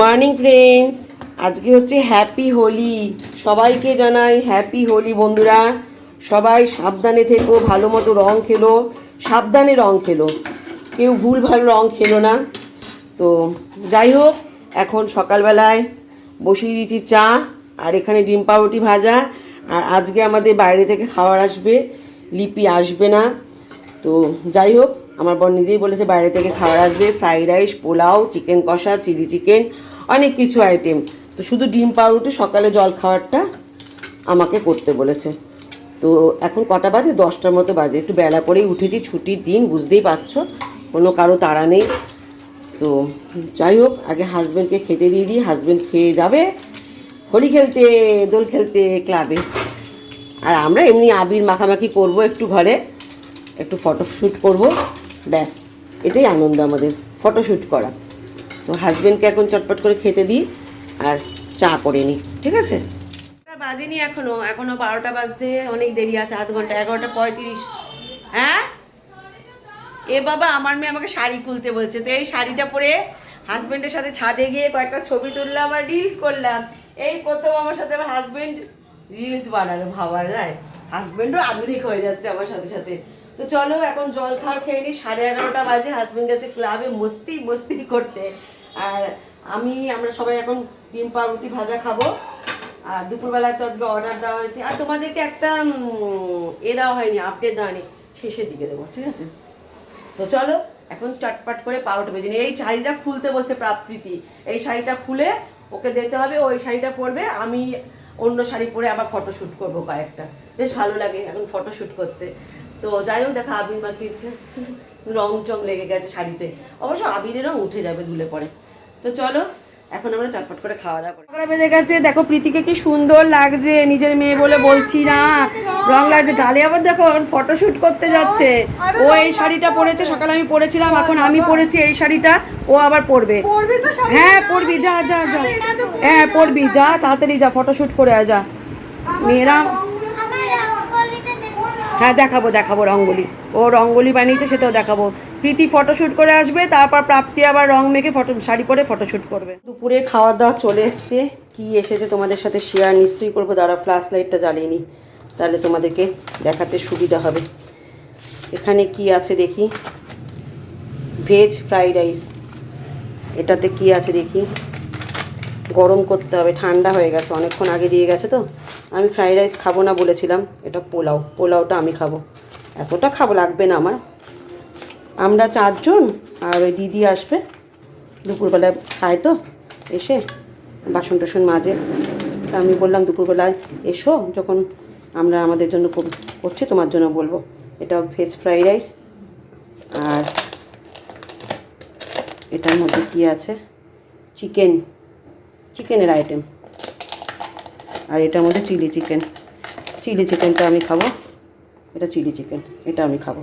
Morning friends আজকে হচ্ছে happy Holi সবাইকে জানাই হ্যাপি হোলি বন্ধুরা। সবাই সাবধানে থেকো, ভালো মতো রং খেলো। সাবধানে রং খেলো। কেউ ভুল ভালো রং খেলো না। তো যাই হোক, এখন সকালবেলায় বসিয়ে দিয়েছি চা আর এখানে ডিম পাউরুটি ভাজা। আর আজকে আমাদের বাইরে থেকে খাবার আসবে, লিপি আসবে না। তো যাই হোক আমার বোন নিজেই বলেছে, বাইরে থেকে খাবার আসবে ফ্রাইড রাইস পোলাও চিকেন কষা চিলি চিকেন অনেক কিছু আইটেম তো শুধু ডিম, পাউরুটি, সকালে জল খাবারটা আমাকে করতে বলেছে। তো এখন কটা বাজে? দশটার মতো বাজে। একটু বেলা করেই উঠেছি ছুটির দিন, বুঝতেই পারছ, কোনো কারও তাড়া নেই। তো যাই হোক, আগে হাজব্যান্ডকে খেতে দিয়ে দিই। হাজব্যান্ড খেয়ে যাবে হোলি খেলতে, দোল খেলতে ক্লাবে আর আমরা এমনি আবির মাখামাখি করব একটু ঘরে, একটু ফটোশ্যুট করব। ব্যাস, এটাই আনন্দ আমাদের ফটোশ্যুট করা। তো হাজব্যান্ডকে এখন চটপট করে খেতে দিই আর চা করে নিই, ঠিক আছে? বাজেনি এখনও এখনও বারোটা বাজতে অনেক দেরি আছে, আধ ঘণ্টা, এগারোটা পঁয়ত্রিশ। হ্যাঁ? এ বাবা, আমার মেয়ে আমাকে শাড়ি খুলতে বলছে, তো এই শাড়িটা পরে হাজবেন্ডের সাথে ছাদে গিয়ে কয়েকটা ছবি তুললাম আর রিলস করলাম। এই প্রথম আমার সাথে আমার হাজবেন্ড রিলস বানালো, ভাবা যায়? হাজবেন্ডও আধুনিক হয়ে যাচ্ছে আমার সাথে সাথে। তো চলো, এখন জল খাওয়ার খেয়ে নিই সাড়ে এগারোটা বাজে হাজবেন্ড গেছে ক্লাবে মস্তি মস্তি করতে। আর আমি, আমরা সবাই এখন ডিম পাউরুটি ভাজা খাব। আর দুপুরবেলায় তো আজকে অর্ডার দেওয়া হয়েছে। আর তোমাদেরকে একটা এ দেওয়া হয়নি আপডেট দেওয়া শেষের দিকে দেবো, ঠিক আছে? তো চলো, এখন চটপট করে পাউট বেজে নিই। এই শাড়িটা খুলতে বলছে প্রাপ্রীতি। এই শাড়িটা খুলে ওকে দিতে হবে ওই শাড়িটা পরবে। আমি অন্য শাড়ি পরে আবার ফটোশ্যুট করব কয়েকটা। বেশ ভালো লাগে এখন ফটোশ্যুট করতে। তো যাই হোক দেখা আবির মাখিয়েছে। রং টং লেগে গেছে শাড়িতে। অবশ্য আবিরের রং উঠে যাবে ধুলে পরে। তো চলো এখন আমরা চটপট করে খাওয়া দাওয়া করি। বেজে গেছে। দেখো প্রীতিকে কি সুন্দর লাগছে নিজের মেয়ে বলে বলছি না। রং লাগছে ডালে আবার দেখো ফটোশ্যুট করতে যাচ্ছে। ও এই শাড়িটা পরেছে সকালে আমি পরেছিলাম এখন আমি পরেছি এই শাড়িটা ও আবার পরবে। পরবি তো শাড়ি? হ্যাঁ পরবি যা যা যা। হ্যাঁ পরবি। যা তাড়াতাড়ি যা ফটোশ্যুট করে আয় যা। মেয়েরা আমার রঙ্গোলিটা দেখো না। হ্যাঁ দেখাবো দেখাবো রঙ্গোলি। ও রঙ্গোলি বানিয়েছে, সেটাও দেখাবো। প্রীতি ফটোশ্যুট করে আসবে, তারপর প্রাপ্তি আবার রং মেখে ফটো শাড়ি পরে ফটোশ্যুট করবে। দুপুরে খাওয়া দাওয়া চলে এসছে। কি এসেছে তোমাদের সাথে শেয়ার নিশ্চয়ই করব। দাঁড়া ফ্ল্যাশ লাইটটা জ্বালিয়ে তাহলে তোমাদেরকে দেখাতে সুবিধা হবে। এখানে কি আছে দেখি? ভেজ ফ্রাইড রাইস এটাতে কি আছে দেখি? গরম করতে হবে, ঠান্ডা হয়ে গেছে, অনেকক্ষণ আগে দিয়ে গেছে তো। আমি ফ্রাইড রাইস খাব না বলেছিলাম, এটা পোলাও, পোলাওটা আমি খাব। এতটা খাব, লাগবে না আমার। আমরা চারজন আর ওই দিদি আসবে দুপুরবেলায় খায় তো, এসে বাসন টাসন মাজে। তা আমি বললাম, দুপুরবেলায় এসো, যখন আমরা আমাদের জন্য করছি, তোমার জন্য বলব। এটা ভেজ ফ্রাইড রাইস। আর এটার মধ্যে কি আছে? চিকেন। চিকেনের আইটেম আর এটার মধ্যে চিলি চিকেন চিলি চিকেনটা আমি খাব। এটা চিলি চিকেন এটা আমি খাব।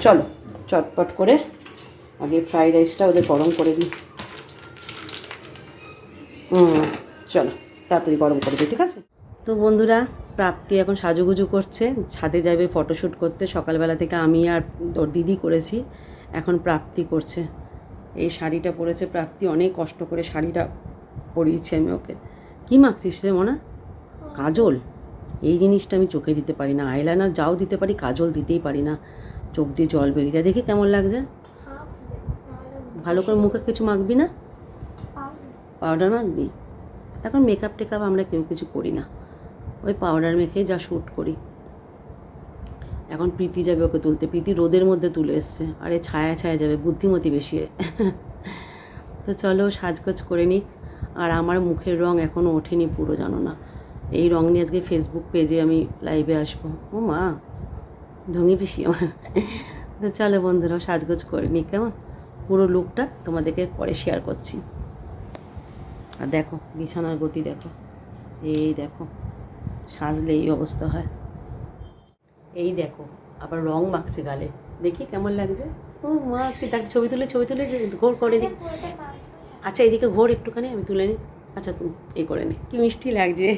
চলো, চটপট করে আগে ফ্রাইড রাইসটা ওদের গরম করে দিই। হুম, চলো, তাড়াতাড়ি গরম করে দিই, ঠিক আছে? তো বন্ধুরা, প্রাপ্তি এখন সাজুগুজু করছে। ছাদে যাবে ফটোশ্যুট করতে। সকালবেলা থেকে আমি আর ওর দিদি করেছি। এখন প্রাপ্তি করছে। এই শাড়িটা পরেছে প্রাপ্তি। অনেক কষ্ট করে শাড়িটা পরিয়েছি আমি ওকে। কী মাখছিস রে মনা? কাজল। এই জিনিসটা আমি চোখে দিতে পারি না। আইলাইনার যাও দিতে পারি, কাজল দিতেই পারি না। চোখ দিয়ে জল বেরিয়ে যায়। দেখি কেমন লাগছে? ভালো করে মুখে কিছু মাখবি না? পাউডার মাখবি? এখন মেকআপ টেকআপ আমরা কেউ কিছু করি না। ওই পাউডার মেখে যা শ্যুট করি। এখন প্রীতি যাবে ওকে তুলতে। প্রীতি রোদের মধ্যে তুলে এসছে। আরে ছায়া ছায়া যাবে। বুদ্ধিমতী বেশি। তো চলো সাজগোজ করে নিক। আর আমার মুখের রং এখনও ওঠেনি পুরো, জানো না। এই রং নিয়ে আজকে ফেসবুক পেজে আমি লাইভে আসব। ও মা ঢঙ্গি পিসি আমার। তো চলো বন্ধুরা, সাজগোজ করে নি কেমন? পুরো লুকটা তোমাদেরকে পরে শেয়ার করছি। আর দেখো, বিছানার গতি দেখো। এই দেখো, সাজলে এই অবস্থা হয়। এই দেখো, আবার রং মাখছে গালে। দেখি কেমন লাগছে। ও মা, কি তাকে ছবি তুলে ছবি তুলে, ঘোর করে দিই আচ্ছা এদিকে ঘোর একটুখানি আমি তুলে নিই। আচ্ছা তুমি এই করে নে। কি মিষ্টি লাগছে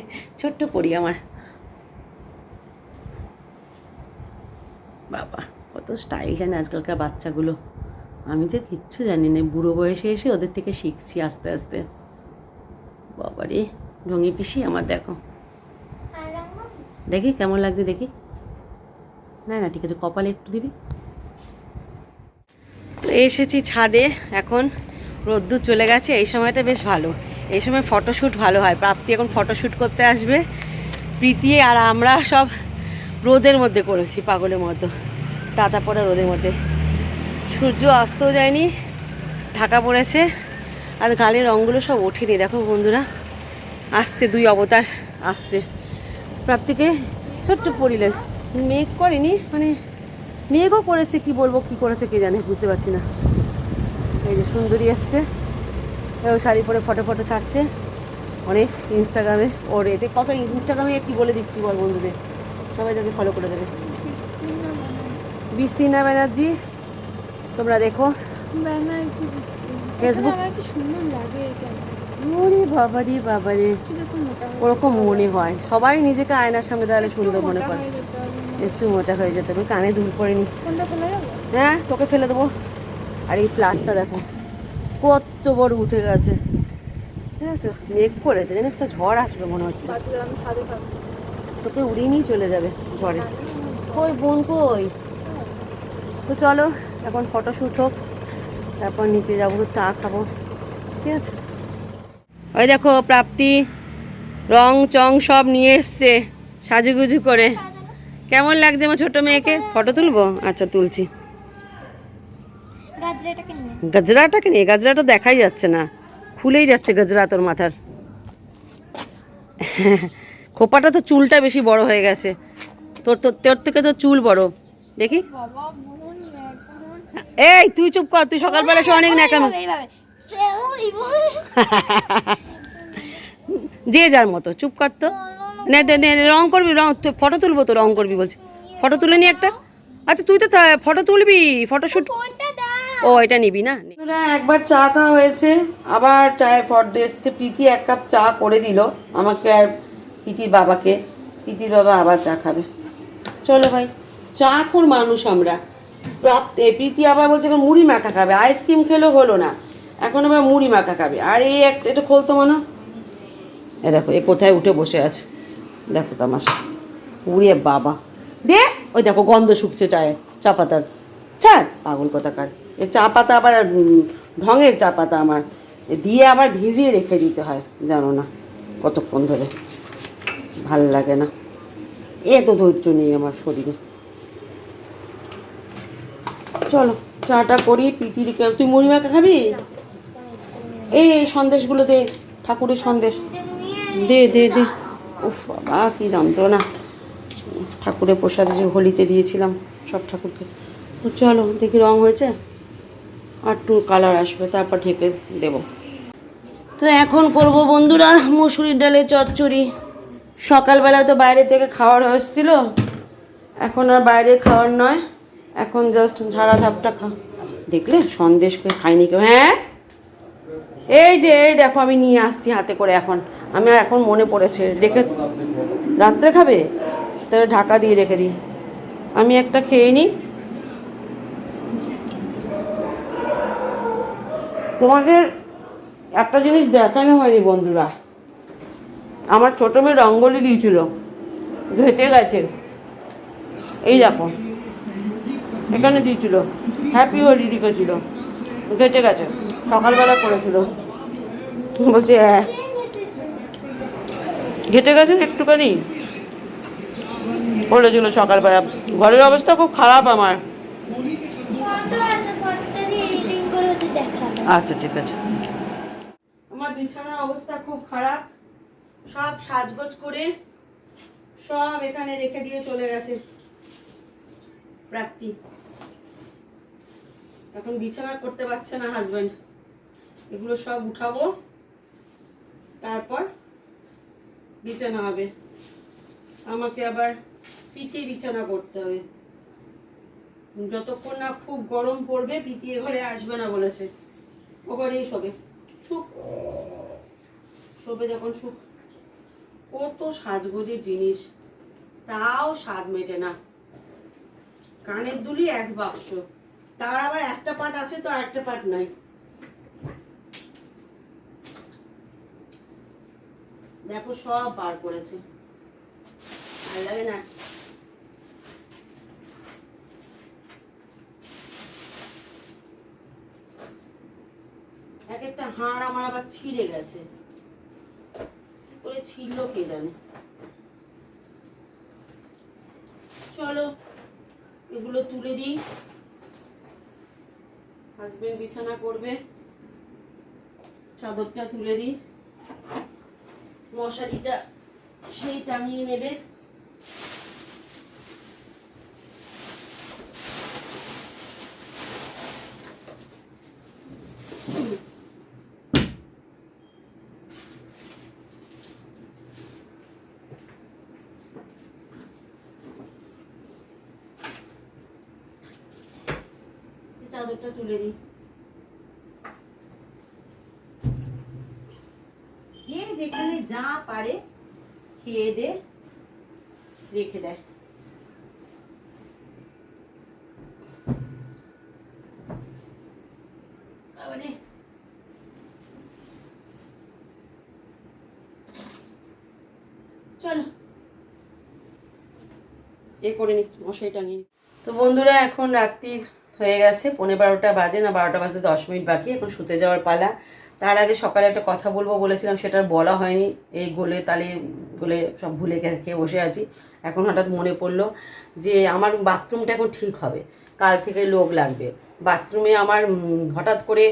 ছোট্ট পরি আমার। বাবা কত স্টাইল জানে আজকালকার বাচ্চাগুলো। আমি তো কিচ্ছু জানি না বুড়ো বয়সে এসে ওদের থেকে শিখছি আস্তে আস্তে। বাবারে ঢঙ্গি পিসি আমার দেখো। দেখি কেমন লাগছে দেখি। না না ঠিক আছে কপালে একটু দিবি। এসেছি ছাদে এখন রোদ্দুর চলে গেছে, এই সময়টা বেশ ভালো। এই সময় ফটোশ্যুট ভালো হয়। প্রাপ্তি এখন ফটোশ্যুট করতে আসবে। প্রীতি আর আমরা সব রোদের মধ্যে করেছি, পাগলের মতো। তাতা পড়া রোদের মধ্যে। সূর্য অস্তও যায়নি, ঢাকা পড়েছে, আর গালের রঙগুলো সব ওঠেনি। দেখো বন্ধুরা, আসছে দুই অবতার, আসছে। প্রাপ্তিকে ছোট্ট পরিলে, মেঘ করেনি মানে মেঘও করেছে, কি বলব, কি করেছে কে জানে, বুঝতে পারছি না। এই যে সুন্দরী এসছে। ও শাড়ি পরে ফটো ফটো ছাড়ছে। অনেক ইনস্টাগ্রামে ওর এতে কত ইনস্টাগ্রামে কি বলে দিচ্ছি বল বন্ধুদের? সবাই তাকে ফলো করে দেবে। বিস্তিনা ব্যানার্জি। তোমরা দেখো। ফেসবুক সুন্দর লাগে ওরে বাবারে একটু ওরকম মনে হয়। সবাই নিজেকে আয়নার সামনে দাঁড়ালে সুন্দর মনে করে। একটু মোটা হয়ে যেতে হবে। কানে দুল পড়েনি হ্যাঁ তোকে ফেলে দেবো। আর এই ফ্ল্যাটটা দেখো কত বড় উঠে গেছে। ঠিক আছে? মেঘ করেছে জানিস তো ঝড় আসবে মনে হচ্ছে। তোকে উড়িয়ে নিয়ে চলে যাবে ঝড়ে। কই বোন কই? তো চলো এখন ফটোশ্যুট হোক তারপর নিচে যাব চা খাব। ঠিক আছে? ওই দেখো প্রাপ্তি রং চং সব নিয়ে এসছে সাজুগুজু করে। কেমন লাগছে আমার ছোট মেয়েকে? ফটো তুলবো? আচ্ছা তুলছি। গাজরাটাকে নিয়ে গাজরাটা দেখাই যাচ্ছে না। খুলেই যাচ্ছে গাজরা তোর মাথার। খোপাটা তো চুলটা বেশি বড় হয়ে গেছে। তোর তোর তোর থেকে তো চুল বড়। দেখি। এই তুই চুপ কর তুই সকালবেলা সে অনেক এইভাবে যে যার মতো চুপ কর তো। নে, নে, নে, রং করবি রং ফটো তুলবো তো রং করবি বলছি। ফটো তুলে নি একটা? আচ্ছা তুই তো ফটো তুলবি ফটো শুট কোনটা দাও ও, এটা নিবি না? একবার চা খাওয়া হয়েছে। আবার চায়ের ফর্দ এসছে। প্রীতি এক কাপ চা করে দিল আমাকে আর প্রীতির বাবাকে। প্রীতির বাবা আবার চা খাবে। চলো ভাই, চা খোর মানুষ আমরা। প্রীতি আবার বলছে এখন মুড়ি মাখা খাবে। আইসক্রিম খেলেও হলো না। এখন আবার মুড়ি মাখা খাবে। আর এই এক এটা খোলতো মনে? এ দেখো, এ কোথায় উঠে বসে আছে। দেখো তামাশা। উড়ে বাবা। দে, ওই দেখো গন্ধ শুকছে চায়ের চা পাতার। ছাড়। পাগল কথাকার এ চা পাতা আবার ঢঙের চা পাতা আমার। দিয়ে আবার ভিজিয়ে রেখে দিতে হয়, জানো না, কতক্ষণ ধরে। ভালো লাগে না। এ তো ধৈর্য নেই আমার শরীরে। চলো, চাটা করি পিতির তুই মুড়ি খাবি? এই এই সন্দেশগুলো দে, ঠাকুরের সন্দেশ। দে দে দে। উফ, বাবা, কি যন্ত্রণা। ঠাকুরের প্রসাদ যে হোলিতে দিয়েছিলাম, সব ঠাকুরকে। চলো, দেখি রং হয়েছে? আর একটু কালার আসবে, তারপর ঢেকে দেব। তো এখন করব বন্ধুরা মুসুরির ডালের চচ্চড়ি। সকালবেলা তো বাইরে থেকে খাওয়ার হয়েছিল এখন আর বাইরে খাওয়ার নয়। এখন জাস্ট ঝাড়া ঝাপটা খা দেখলে সন্দেশ করে খাইনি কেউ হ্যাঁ? এই যে, এই দেখো আমি নিয়ে আসছি হাতে করে এখন। আমি এখন মনে পড়েছে, রেখে রাত্রে খাবে? তাহলে ঢাকা দিয়ে রেখে দিই। আমি একটা খেয়ে নিই। তোমাদের একটা জিনিস দেখানো হয়নি বন্ধুরা। আমার ছোটো মেয়ে রঙ্গলি দিয়েছিল। ঘেটে গেছে। এই দেখো। এখানে দিয়েছিল। হ্যাপি হোলি লিখেছিল। ঘেটে গেছে। সকালবেলা করেছিল। বলছে হ্যাঁ। ঘেটে গেছে একটুখানি। বলেছিল সকালবেলা। ঘরের অবস্থা খুব খারাপ আমার ফটো আছে ফটোটা দিয়ে এডিটিং করে ওদের দেখাবো আচ্ছা ঠিক আছে। আমার বিছানার অবস্থা খুব খারাপ। সব সাজগোজ করে সব এখানে রেখে দিয়ে চলে গেছে প্রাপ্তি। এখন বিছানা করতে পারছে না হাজবেন্ড এগুলো সব উঠাবো, তারপর বিছানা হবে। আমাকে আবার পিঠে বিছানা করতে হবে। যতক্ষণ না খুব গরম পড়বে এ ঘরে আসবে না বলেছে। ও ঘরেই শোবে। সুখ। শোবে যখন সুখ। কত সাজগোজের জিনিস। তাও স্বাদ মেটে না। কানের দুলি এক বাক্স। তার আবার একটা পাট আছে তো আর একটা পাট নাই। দেখো সব বার করেছে। ভালো লাগে না এক একটা হাড় আমার আবার ছিঁড়ে গেছে। করে ছিঁড়লো কে জানে? চলো, এগুলো তুলে দিই। হাজবেন্ড বিছানা করবে। চাদরটা তুলে দিই। মশারিটা সেই টাঙিয়ে নেবে। চাদরটা তুলে দিই। যে যেখানে যা পারে খেয়ে দে, রেখে দেয় চলো। এ করে নিচ্ছি মশাই টাঙিয়ে। তো বন্ধুরা, এখন রাত্রির হয়ে গেছে। পনেরো বারোটা বাজে না, বারোটা বাজতে দশ মিনিট বাকি, এখন শুতে যাওয়ার পালা। তার আগে সকালে একটা কথা বলব বলেছিলাম, সেটা বলা হয়নি। এই গোলে তালে গোলে সব ভুলে খেয়ে বসে আছি। এখন হঠাৎ মনে পড়ল যে আমার বাথরুমটা এখন ঠিক হবে। কাল থেকে লোক লাগবে। বাথরুমে আমার হঠাৎ করে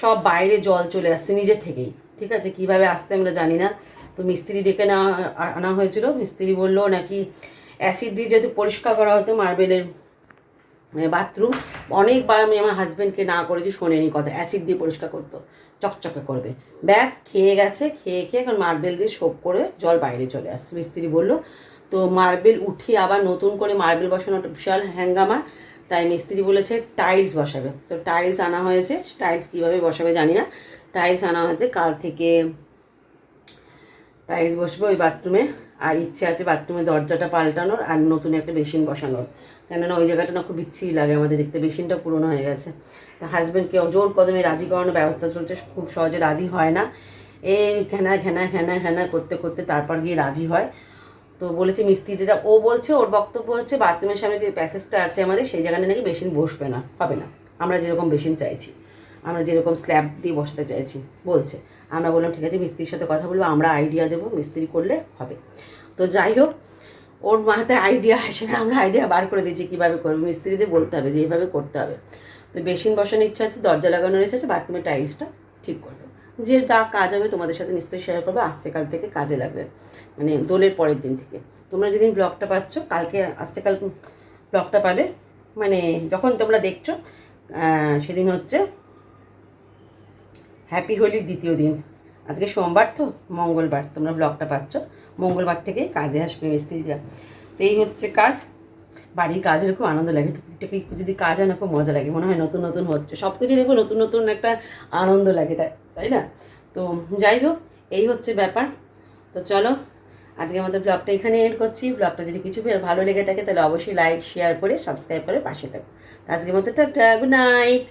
সব বাইরে জল চলে আসছে নিজে থেকেই। ঠিক আছে? কীভাবে আসতে আমরা জানি না। তো মিস্ত্রি ডেকে না আনা হয়েছিল। মিস্ত্রি বলল নাকি অ্যাসিড দিয়ে যদি পরিষ্কার করা হতো, মার্বেলের মানে বাথরুম অনেকবার আমি আমার হাজব্যান্ডকে না করেছি শোনেনি কথা অ্যাসিড দিয়ে পরিষ্কার করতো, চকচকে করবে। ব্যাস, খেয়ে গেছে, খেয়ে খেয়ে এখন মার্বেল দিয়ে সোপ করে জল বাইরে চলে আসছে। মিস্ত্রি বলল, তো মার্বেল উঠিয়ে আবার নতুন করে মার্বেল বসানোটা বিশাল হ্যাঙ্গামা তাই মিস্ত্রি বলেছে টাইলস বসাবে। তো টাইলস আনা হয়েছে টাইলস কীভাবে বসাবে জানি না। টাইলস আনা হয়েছে, কাল থেকে টাইলস বসবে ওই বাথরুমে আর ইচ্ছে আছে বাথরুমে দরজাটা পাল্টানোর আর নতুন একটা বেসিন বসানোর। কেননা ওই জায়গাটা না খুব বিচ্ছিরি লাগে আমাদের দেখতে বেসিনটা পুরনো হয়ে গেছে। তা হাজব্যান্ডকে জোর কদমে রাজি করানোর ব্যবস্থা চলছে, খুব সহজে রাজি হয় না। এই ঘেনা ঘেনা ঘেনা ঘেনা করতে করতে তারপর গিয়ে রাজি হয়। তো বলেছে মিস্ত্রিরা, ও বলছে, ওর বক্তব্য হচ্ছে বাথরুমের সামনে যে প্যাসেজটা আছে আমাদের, সেই জায়গাটা নাকি বেসিন বসবে না, হবে না। আমরা যেরকম বেসিন চাইছি, আমরা যেরকম স্ল্যাব দিয়ে বসাতে চাইছি, বলছে। আমরা বললাম, ঠিক আছে, মিস্ত্রির সাথে কথা বলব, আমরা আইডিয়া দেবো, মিস্ত্রি করলে হবে। তো যাই হোক ওর মাথায় আইডিয়া আসে না, আমরা আইডিয়া বার করে দিয়েছি কীভাবে করবে। মিস্ত্রিদের বলতে হবে যে, এইভাবে করতে হবে। তো বেসিন বসানোর ইচ্ছা আছে, দরজা লাগানোর ইচ্ছা আছে, বাথরুমের টাইলসটা ঠিক করবে। যে যা কাজ হবে তোমাদের সাথে নিশ্চয়ই শেয়ার করবে কাল থেকে কাজে লাগবে। মানে দোলের পরের দিন থেকে। তোমরা যেদিন ব্লগটা পাচ্ছ, কালকে কাল ব্লগটা পাবে। মানে যখন তোমরা দেখছ সেদিন হচ্ছে হ্যাপি হোলির দ্বিতীয় দিন। আজকে সোমবার তো, মঙ্গলবার তোমরা ব্লগটা পাচ্ছ। মঙ্গলবার থেকে কাজে আসবে মিস্ত্রিরা। তো এই হচ্ছে কাজ। বাড়ির কাজের খুব আনন্দ লাগে। টুকটাকি যদি কাজ হয় না, খুব মজা লাগে। মনে হয় নতুন নতুন হচ্ছে। সব কিছু দেখব, নতুন নতুন একটা আনন্দ লাগে, তাই তাই না? তো যাই হোক, এই হচ্ছে ব্যাপার। তো চলো আজকে আমাদের ব্লগটা এখানে এড করছি। ব্লগটা যদি কিছু ভালো লেগে থাকে, তাহলে অবশ্যই লাইক শেয়ার করে সাবস্ক্রাইব করে পাশে থাকো। আজকের মতো টাটা গুড নাইট